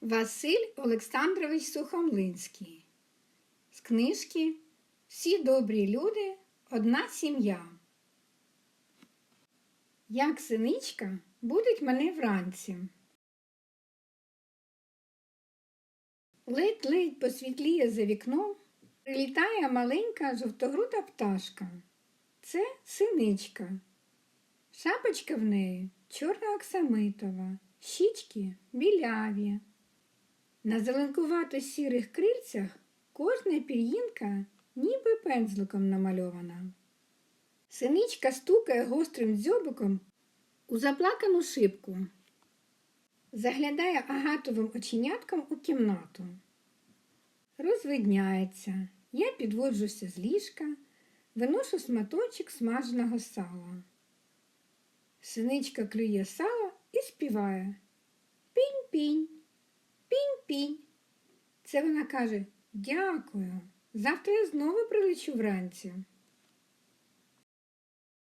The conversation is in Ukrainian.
Василь Олександрович Сухомлинський. З книжки Всі добрі люди, одна сім'я. Як синичка будить мене вранці. Ледь-ледь посвітліє за вікном, прилітає маленька жовтогрута пташка. Це синичка. Шапочка в неї чорна оксамитова, щічки біляві. На зеленкувато сірих крильцях кожна пір'їнка ніби пензликом намальована. Синичка стукає гострим дзьобиком у заплакану шибку. Заглядає агатовим оченятком у кімнату. Розвидняється. Я підводжуся з ліжка, виношу сматочок смаженого сала. Синичка клює сало і співає Пінь-пінь, пінь-пінь. Це вона каже Дякую. Завтра я знову прилечу вранці.